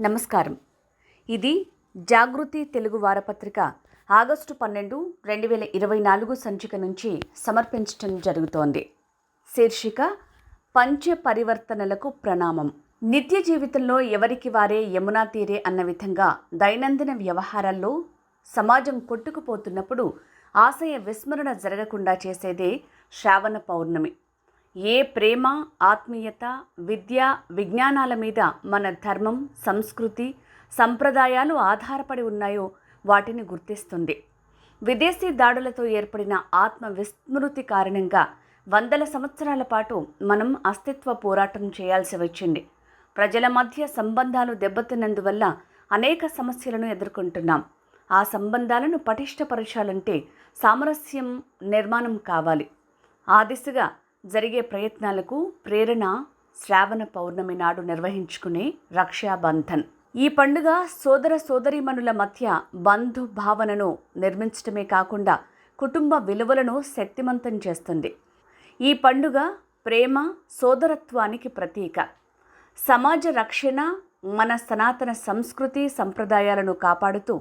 నమస్కారం. ఇది జాగృతి తెలుగు వారపత్రిక ఆగస్టు పన్నెండు రెండు వేల ఇరవై నాలుగు సంచిక నుంచి సమర్పించటం జరుగుతోంది. శీర్షిక పంచ పరివర్తనలకు ప్రణామం. నిత్య జీవితంలో ఎవరికి వారే యమునా తీరే అన్న విధంగా దైనందిన వ్యవహారాల్లో సమాజం కొట్టుకుపోతున్నప్పుడు ఆశయ విస్మరణ జరగకుండా చేసేదే శ్రావణ పౌర్ణమి. ఏ ప్రేమ ఆత్మీయత విద్య విజ్ఞానాల మీద మన ధర్మం సంస్కృతి సంప్రదాయాలు ఆధారపడి ఉన్నాయో వాటిని గుర్తిస్తుంది. విదేశీ దాడులతో ఏర్పడిన ఆత్మ విస్మృతి కారణంగా వందల సంవత్సరాల పాటు మనం అస్తిత్వ పోరాటం చేయాల్సి వచ్చింది. ప్రజల మధ్య సంబంధాలు దెబ్బతిన్నందువల్ల అనేక సమస్యలను ఎదుర్కొంటున్నాం. ఆ సంబంధాలను పటిష్టపరచాలంటే సామరస్యం నిర్మాణం కావాలి. ఆ దిశగా జరిగే ప్రయత్నాలకు ప్రేరణ శ్రావణ పౌర్ణమి నాడు నిర్వహించుకునే రక్షాబంధన్. ఈ పండుగ సోదర సోదరీమణుల మధ్య బంధు భావనను నిర్మించడమే కాకుండా కుటుంబ విలువలను శక్తిమంతం చేస్తుంది. ఈ పండుగ ప్రేమ సోదరత్వానికి ప్రతీక. సమాజ రక్షణ మన సనాతన సంస్కృతి సంప్రదాయాలను కాపాడుతూ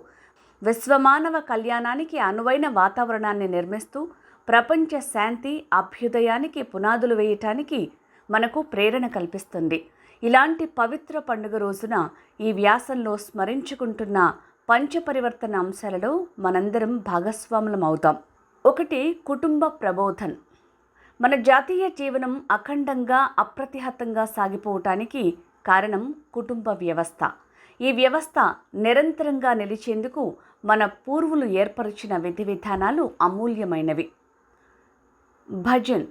విశ్వమానవ కళ్యాణానికి అనువైన వాతావరణాన్ని నిర్మిస్తూ ప్రపంచ శాంతి అభ్యుదయానికి పునాదులు వేయటానికి మనకు ప్రేరణ కల్పిస్తుంది. ఇలాంటి పవిత్ర పండుగ రోజున ఈ వ్యాసంలో స్మరించుకుంటున్న పంచపరివర్తన అంశాలలో మనందరం భాగస్వాములం అవుతాం. ఒకటి కుటుంబ ప్రబోధన్. మన జాతీయ జీవనం అఖండంగా అప్రతిహతంగా సాగిపోవటానికి కారణం కుటుంబ వ్యవస్థ. ఈ వ్యవస్థ నిరంతరంగా నిలిచేందుకు మన పూర్వులు ఏర్పరిచిన విధి విధానాలు అమూల్యమైనవి. భజన్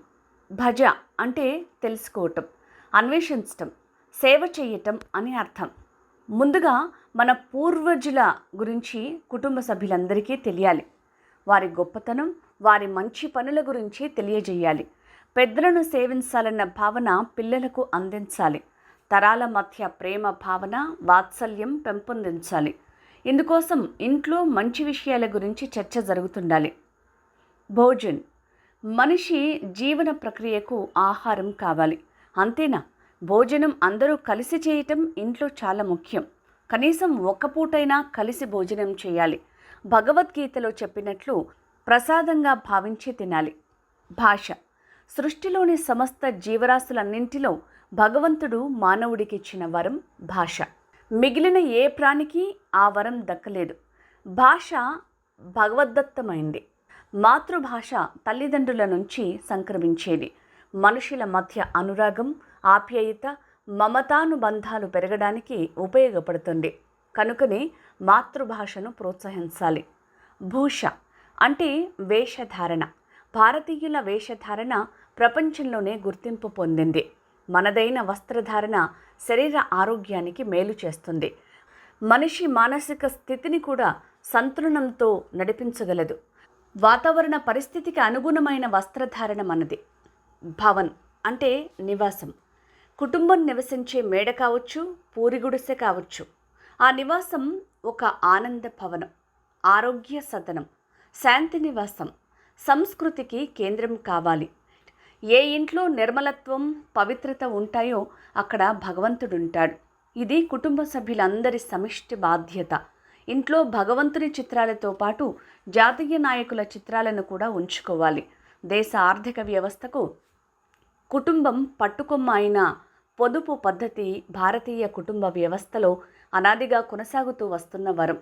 భజ అంటే తెలుసుకోవటం అన్వేషించటం సేవ చేయటం అని అర్థం. ముందుగా మన పూర్వజుల గురించి కుటుంబ సభ్యులందరికీ తెలియాలి. వారి గొప్పతనం వారి మంచి పనుల గురించి తెలియజేయాలి. పెద్దలను సేవించాలన్న భావన పిల్లలకు అందించాలి. తరాల మధ్య ప్రేమ భావన వాత్సల్యం పెంపొందించాలి. ఇందుకోసం ఇంట్లో మంచి విషయాల గురించి చర్చ జరుగుతుండాలి. భోజన్ మనిషి జీవన ప్రక్రియకు ఆహారం కావాలి. అంతేనా? భోజనం అందరూ కలిసి చేయటం ఇంట్లో చాలా ముఖ్యం. కనీసం ఒక్క పూటైనా కలిసి భోజనం చేయాలి. భగవద్గీతలో చెప్పినట్లు ప్రసాదంగా భావించి తినాలి. భాష. సృష్టిలోని సమస్త జీవరాశులన్నింటిలో భగవంతుడు మానవుడికిచ్చిన వరం భాష. మిగిలిన ఏ ప్రాణికి ఆ వరం దక్కలేదు. భాష భగవద్దత్తమైంది. మాతృభాష తల్లిదండ్రుల నుంచి సంక్రమించేది. మనుషుల మధ్య అనురాగం ఆప్యాయత మమతానుబంధాలు పెరగడానికి ఉపయోగపడుతుంది. కనుకనే మాతృభాషను ప్రోత్సహించాలి. భూష అంటే వేషధారణ. భారతీయుల వేషధారణ ప్రపంచంలోనే గుర్తింపు పొందింది. మనదైన వస్త్రధారణ శరీర ఆరోగ్యానికి మేలు చేస్తుంది. మనిషి మానసిక స్థితిని కూడా సంతులనంతో నడిపించగలదు. వాతావరణ పరిస్థితికి అనుగుణమైన వస్త్రధారణ మనది భవన్ అంటే నివాసం. కుటుంబం నివసించే మేడ కావచ్చు పూరిగుడిసె కావచ్చు. ఆ నివాసం ఒక ఆనంద భవనం ఆరోగ్య సదనం శాంతి నివాసం సంస్కృతికి కేంద్రం కావాలి. ఏ ఇంట్లో నిర్మలత్వం పవిత్రత ఉంటాయో అక్కడ భగవంతుడుంటాడు. ఇది కుటుంబ సభ్యులందరి సమిష్టి బాధ్యత. ఇంట్లో భగవంతుని చిత్రాలతో పాటు జాతీయ నాయకుల చిత్రాలను కూడా ఉంచుకోవాలి. దేశ ఆర్థిక వ్యవస్థకు కుటుంబం పట్టుకొమ్మ అయిన పొదుపు పద్ధతి భారతీయ కుటుంబ వ్యవస్థలో అనాదిగా కొనసాగుతూ వస్తున్న వరం.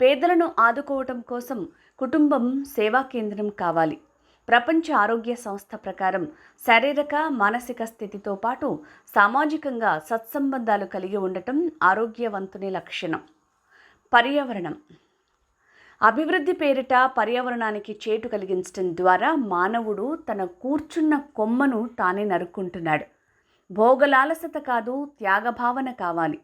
పేదలను ఆదుకోవటం కోసం కుటుంబం సేవా కేంద్రం కావాలి. ప్రపంచ ఆరోగ్య సంస్థ ప్రకారం శారీరక మానసిక స్థితితో పాటు సామాజికంగా సత్సంబంధాలు కలిగి ఉండటం ఆరోగ్యవంతుని లక్షణం. పర్యావరణం. అభివృద్ధి పేరిట పర్యావరణానికి చేటు కలిగించడం ద్వారా మానవుడు తన కూర్చున్న కొమ్మను తానే నరుక్కుంటున్నాడు. భోగలాలసత కాదు త్యాగభావన కావాలి.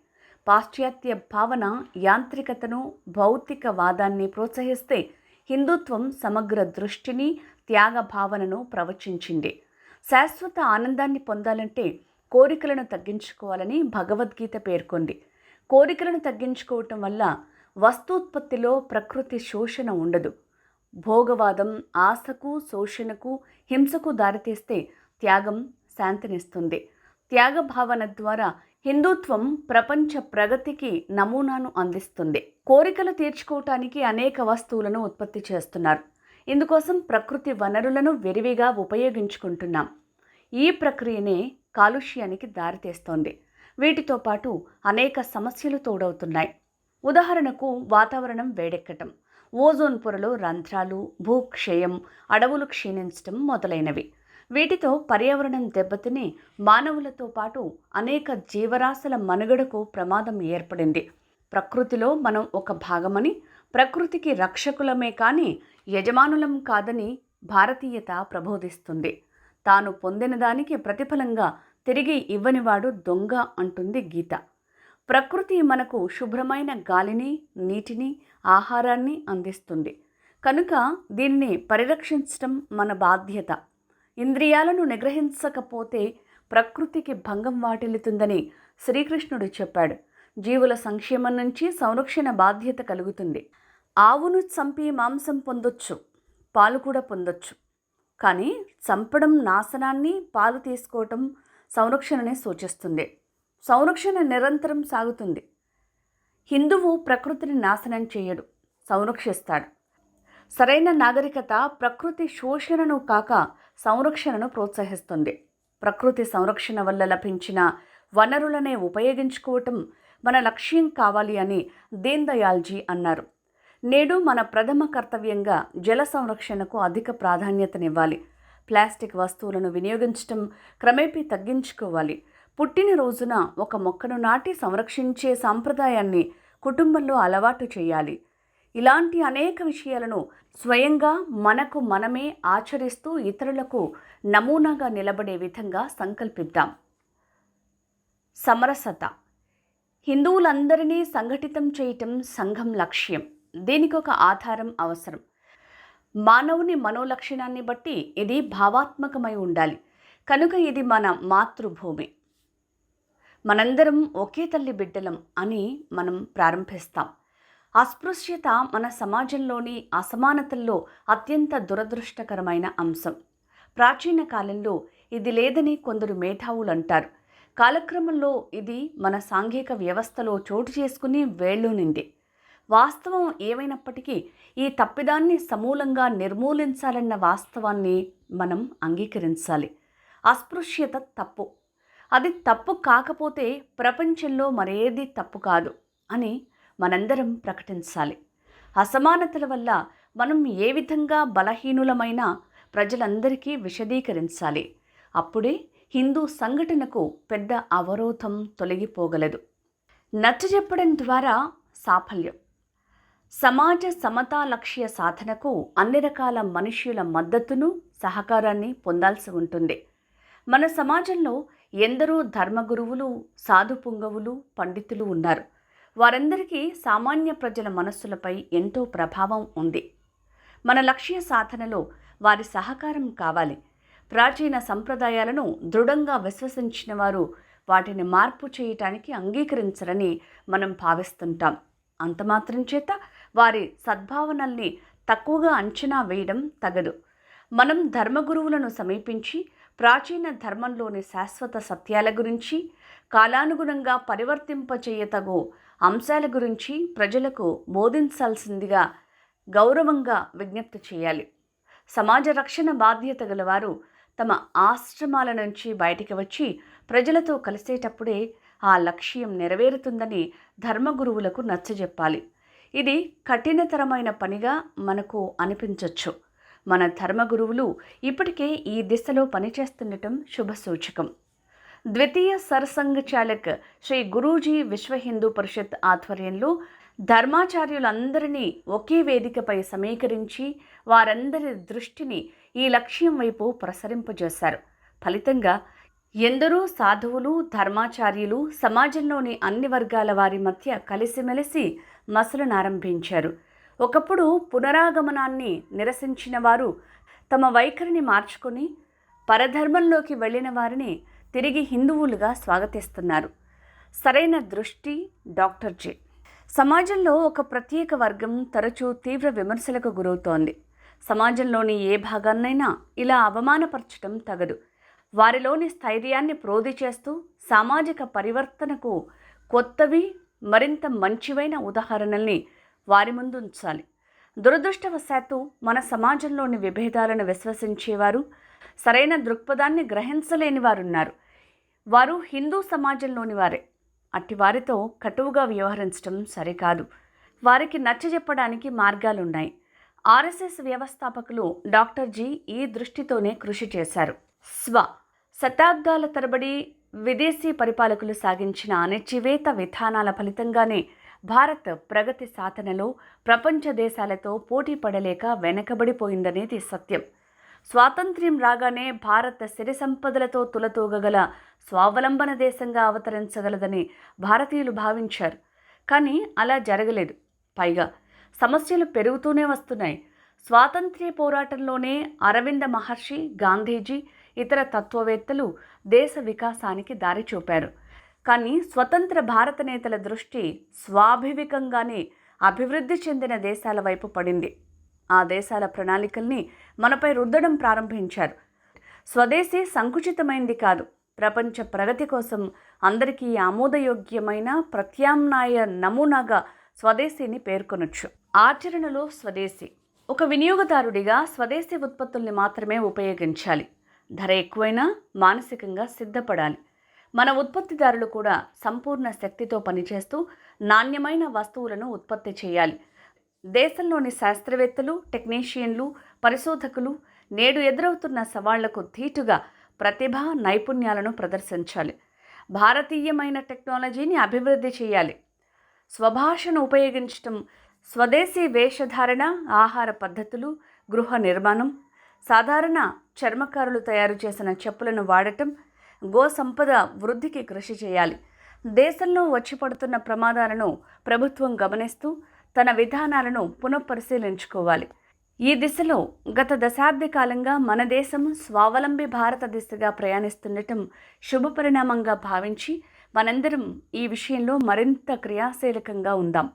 పాశ్చాత్య భావన యాంత్రికతను భౌతికవాదాన్ని ప్రోత్సహిస్తే హిందుత్వం సమగ్ర దృష్టిని త్యాగ భావనను ప్రవచించింది. శాశ్వత ఆనందాన్ని పొందాలంటే కోరికలను తగ్గించుకోవాలని భగవద్గీత పేర్కొంది. కోరికలను తగ్గించుకోవటం వల్ల వస్తూత్పత్తిలో ప్రకృతి శోషణ ఉండదు. భోగవాదం ఆశకు శోషణకు హింసకు దారితీస్తే త్యాగం శాంతినిస్తుంది. త్యాగ భావన ద్వారా హిందుత్వం ప్రపంచ ప్రగతికి నమూనాను అందిస్తుంది. కోరికలు తీర్చుకోవటానికి అనేక వస్తువులను ఉత్పత్తి చేస్తున్నారు. ఇందుకోసం ప్రకృతి వనరులను విరివిగా ఉపయోగించుకుంటున్నాం. ఈ ప్రక్రియనే కాలుష్యానికి దారితీస్తోంది. వీటితో పాటు అనేక సమస్యలు తోడవుతున్నాయి. ఉదాహరణకు వాతావరణం వేడెక్కటం ఓజోన్ పొరలో రంధ్రాలు భూక్షయం అడవులు క్షీణించటం మొదలైనవి. వీటితో పర్యావరణం దెబ్బతిని మానవులతో పాటు అనేక జీవరాశుల మనుగడకు ప్రమాదం ఏర్పడింది. ప్రకృతిలో మనం ఒక భాగమని ప్రకృతికి రక్షకులమే కానీ యజమానులం కాదని భారతీయత ప్రబోధిస్తుంది. తాను పొందిన దానికి ప్రతిఫలంగా తిరిగి ఇవ్వనివాడు దొంగ అంటుంది గీత. ప్రకృతి మనకు శుభ్రమైన గాలిని నీటిని ఆహారాన్ని అందిస్తుంది. కనుక దీన్ని పరిరక్షించటం మన బాధ్యత. ఇంద్రియాలను నిగ్రహించకపోతే ప్రకృతికి భంగం వాటిల్లుతుందని శ్రీకృష్ణుడు చెప్పాడు. జీవుల సంక్షేమం నుంచి సంరక్షణ బాధ్యత కలుగుతుంది. ఆవును చంపి మాంసం పొందొచ్చు పాలు కూడా పొందొచ్చు. కానీ చంపడం నాశనాన్ని పాలు తీసుకోవటం సంరక్షణని సూచిస్తుంది. సంరక్షణ నిరంతరం సాగుతుంది. హిందువు ప్రకృతిని నాశనం చేయడు సంరక్షిస్తాడు. సరైన నాగరికత ప్రకృతి శోషణను కాక సంరక్షణను ప్రోత్సహిస్తుంది. ప్రకృతి సంరక్షణ వల్ల లభించిన వనరులనే ఉపయోగించుకోవటం మన లక్ష్యం కావాలి అని దీన్ దయాల్జీ అన్నారు. నేడు మన ప్రథమ కర్తవ్యంగా జల సంరక్షణకు అధిక ప్రాధాన్యతనివ్వాలి. ప్లాస్టిక్ వస్తువులను వినియోగించటం క్రమేపీ తగ్గించుకోవాలి. పుట్టినరోజున ఒక మొక్కను నాటి సంరక్షించే సాంప్రదాయాన్ని కుటుంబంలో అలవాటు చేయాలి. ఇలాంటి అనేక విషయాలను స్వయంగా మనకు మనమే ఆచరిస్తూ ఇతరులకు నమూనాగా నిలబడే విధంగా సంకల్పిద్దాం. సమరసత. హిందువులందరినీ సంఘటితం చేయటం సంఘం లక్ష్యం. దీనికి ఒక ఆధారం అవసరం. మానవుని మనోలక్షణాన్ని బట్టి ఇది భావాత్మకమై ఉండాలి. కనుక ఇది మన మాతృభూమి. మనందరం ఒకే తల్లి బిడ్డలం అని మనం ప్రారంభిస్తాం. అస్పృశ్యత మన సమాజంలోని అసమానతల్లో అత్యంత దురదృష్టకరమైన అంశం. ప్రాచీన కాలంలో ఇది లేదని కొందరు మేధావులు అంటారు. కాలక్రమంలో ఇది మన సాంఘిక వ్యవస్థలో చోటు చేసుకుని వేళ్ళూనింది వాస్తవం ఏమైనప్పటికీ ఈ తప్పిదాన్ని సమూలంగా నిర్మూలించాలన్న వాస్తవాన్ని మనం అంగీకరించాలి. అస్పృశ్యత తప్పు. అది తప్పు కాకపోతే ప్రపంచంలో మరేది తప్పు కాదు అని మనందరం ప్రకటించాలి. అసమానతల వల్ల మనం ఏ విధంగా బలహీనులమైన ప్రజలందరికీ విశదీకరించాలి. అప్పుడే హిందూ సంఘటనకు పెద్ద అవరోధం తొలగిపోగలదు. నచ్చజెప్పడం ద్వారా సాఫల్యం. సమాజ సమతా లక్ష్య సాధనకు అన్ని రకాల మనుష్యుల మద్దతును సహకారాన్ని పొందాల్సి ఉంటుంది. మన సమాజంలో ఎందరో ధర్మగురువులు సాధు పుంగవులు పండితులు ఉన్నారు. వారందరికీ సామాన్య ప్రజల మనస్సులపై ఎంతో ప్రభావం ఉంది. మన లక్ష్య సాధనలో వారి సహకారం కావాలి. ప్రాచీన సంప్రదాయాలను దృఢంగా విశ్వసించిన వారు వాటిని మార్పు చేయటానికి అంగీకరించరని మనం భావిస్తుంటాం. అంతమాత్రం చేత వారి సద్భావనల్ని తక్కువగా అంచనా వేయడం తగదు. మనం ధర్మగురువులను సమీపించి ప్రాచీన ధర్మంలోని శాశ్వత సత్యాల గురించి కాలానుగుణంగా పరివర్తింపచేయతగు అంశాల గురించి ప్రజలకు బోధించాల్సిందిగా గౌరవంగా విజ్ఞప్తి చేయాలి. సమాజ రక్షణ బాధ్యత గలవారు తమ ఆశ్రమాల నుంచి బయటికి వచ్చి ప్రజలతో కలిసేటప్పుడే ఆ లక్ష్యం నెరవేరుతుందని ధర్మగురువులకు నచ్చజెప్పాలి. ఇది కఠినతరమైన పనిగా మనకు అనిపించవచ్చు మన ధర్మగురువులు ఇప్పటికే ఈ దిశలో పనిచేస్తుండటం శుభసూచకం ద్వితీయ సరసంఘ చాలక్ శ్రీ గురూజీ విశ్వ హిందూ పరిషత్ ఆధ్వర్యంలో ధర్మాచార్యులందరినీ ఒకే వేదికపై సమీకరించి వారందరి దృష్టిని ఈ లక్ష్యం వైపు ప్రసరింపజేశారు. ఫలితంగా ఎందరో సాధువులు ధర్మాచార్యులు సమాజంలోని అన్ని వర్గాల వారి మధ్య కలిసిమెలిసి మసలనారంభించారు. ఒకప్పుడు పునరాగమనాన్ని నిరసించిన వారు తమ వైఖరిని మార్చుకొని పరధర్మంలోకి వెళ్ళిన వారిని తిరిగి హిందువులుగా స్వాగతిస్తున్నారు. సరైన దృష్టి డాక్టర్ జే. సమాజంలో ఒక ప్రత్యేక వర్గం తరచూ తీవ్ర విమర్శలకు గురవుతోంది. సమాజంలోని ఏ భాగాన్నైనా ఇలా అవమానపరచడం తగదు. వారిలోని స్థైర్యాన్ని ప్రోధి చేస్తూ సామాజిక పరివర్తనకు కొత్తవి మరింత మంచివైన ఉదాహరణల్ని వారి ముందు ఉంచాలి. దురదృష్టవశాత్తు మన సమాజంలోని విభేదాలను విశ్వసించేవారు సరైన దృక్పథాన్ని గ్రహించలేని వారున్నారు. వారు హిందూ సమాజంలోని వారే. అట్టి వారితో కటువుగా వ్యవహరించడం సరికాదు. వారికి నచ్చజెప్పడానికి మార్గాలున్నాయి. ఆర్ఎస్ఎస్ వ్యవస్థాపకులు డాక్టర్ జీ. ఈ దృష్టితోనే కృషి చేశారు. స్వ. శతాబ్దాల తరబడి విదేశీ పరిపాలకులు సాగించిన అణచివేత విధానాల ఫలితంగానే భారత్ ప్రగతి సాధనలో ప్రపంచ దేశాలతో పోటీ పడలేక వెనకబడిపోయిందనేది సత్యం. స్వాతంత్ర్యం రాగానే భారత్ సిరి సంపదలతో తులతూగగల స్వావలంబన దేశంగా అవతరించగలదని భారతీయులు భావించారు. కానీ అలా జరగలేదు. పైగా సమస్యలు పెరుగుతూనే వస్తున్నాయి. స్వాతంత్ర్య పోరాటంలోనే అరవింద మహర్షి గాంధీజీ ఇతర తత్వవేత్తలు దేశ వికాసానికి దారి చూపారు కానీ స్వతంత్ర భారత నేతల దృష్టి స్వాభావికంగానే అభివృద్ధి చెందిన దేశాల వైపు పడింది. ఆ దేశాల ప్రణాళికల్ని మనపై రుద్దడం ప్రారంభించారు. స్వదేశీ సంకుచితమైంది కాదు. ప్రపంచ ప్రగతి కోసం అందరికీ ఆమోదయోగ్యమైన ప్రత్యామ్నాయ నమూనాగా స్వదేశీని పేర్కొనొచ్చు. ఆచరణలో స్వదేశీ. ఒక వినియోగదారుడిగా స్వదేశీ ఉత్పత్తుల్ని మాత్రమే ఉపయోగించాలి. ధర ఎక్కువైనా మానసికంగా సిద్ధపడాలి. మన ఉత్పత్తిదారులు కూడా సంపూర్ణ శక్తితో పనిచేస్తూ నాణ్యమైన వస్తువులను ఉత్పత్తి చేయాలి. దేశంలోని శాస్త్రవేత్తలు టెక్నీషియన్లు పరిశోధకులు నేడు ఎదురవుతున్న సవాళ్ళకు ధీటుగా ప్రతిభ నైపుణ్యాలను ప్రదర్శించాలి. భారతీయమైన టెక్నాలజీని అభివృద్ధి చేయాలి. స్వభాషను ఉపయోగించటం స్వదేశీ వేషధారణ ఆహార పద్ధతులు గృహ నిర్మాణం సాధారణ చర్మకారులు తయారు చేసిన చెప్పులను వాడటం గో సంపద వృద్ధికి కృషి చేయాలి. దేశంలో వచ్చి పడుతున్న ప్రమాదాలను ప్రభుత్వం గమనిస్తూ తన విధానాలను పునఃపరిశీలించుకోవాలి. ఈ దిశలో గత దశాబ్ది కాలంగా మన దేశం స్వావలంబి భారత దిశగా ప్రయాణిస్తుండటం శుభపరిణామంగా భావించి మనందరం ఈ విషయంలో మరింత క్రియాశీలకంగా ఉందాం.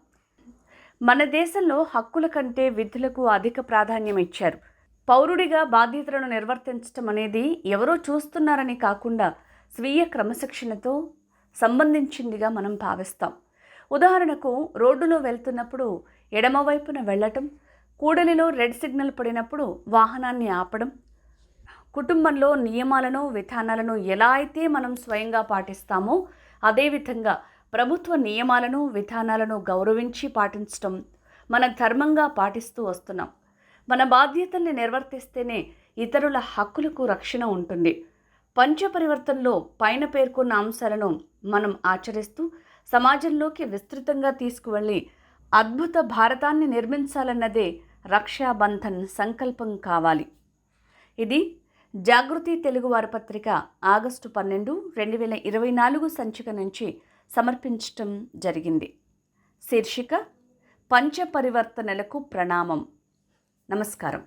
మన దేశంలో హక్కుల కంటే విధులకు అధిక ప్రాధాన్యం ఇచ్చారు. పౌరుడిగా బాధ్యతలను నిర్వర్తించటం అనేది ఎవరో చూస్తున్నారని కాకుండా స్వీయ క్రమశిక్షణతో సంబంధించిందిగా మనం భావిస్తాం. ఉదాహరణకు రోడ్డులో వెళ్తున్నప్పుడు ఎడమవైపున వెళ్ళటం కూడలిలో రెడ్ సిగ్నల్ పడినప్పుడు వాహనాన్ని ఆపడం కుటుంబంలో నియమాలను విధానాలను ఎలా అయితే మనం స్వయంగా పాటిస్తామో అదేవిధంగా ప్రభుత్వ నియమాలను విధానాలను గౌరవించి పాటించడం మన ధర్మంగా పాటిస్తూ వస్తున్నాం. మన బాధ్యతల్ని నిర్వర్తిస్తేనే ఇతరుల హక్కులకు రక్షణ ఉంటుంది. పంచపరివర్తనలో పైన పేర్కొన్న అంశాలను మనం ఆచరిస్తూ సమాజంలోకి విస్తృతంగా తీసుకువెళ్ళి అద్భుత భారతాన్ని నిర్మించాలన్నదే రక్షాబంధన్ సంకల్పం కావాలి. ఇది జాగృతి తెలుగువారి పత్రిక ఆగస్టు పన్నెండు రెండు వేల ఇరవై నాలుగు సంచిక నుంచి సమర్పించటం జరిగింది. శీర్షిక పంచపరివర్తనలకు ప్రణామం. నమస్కారం.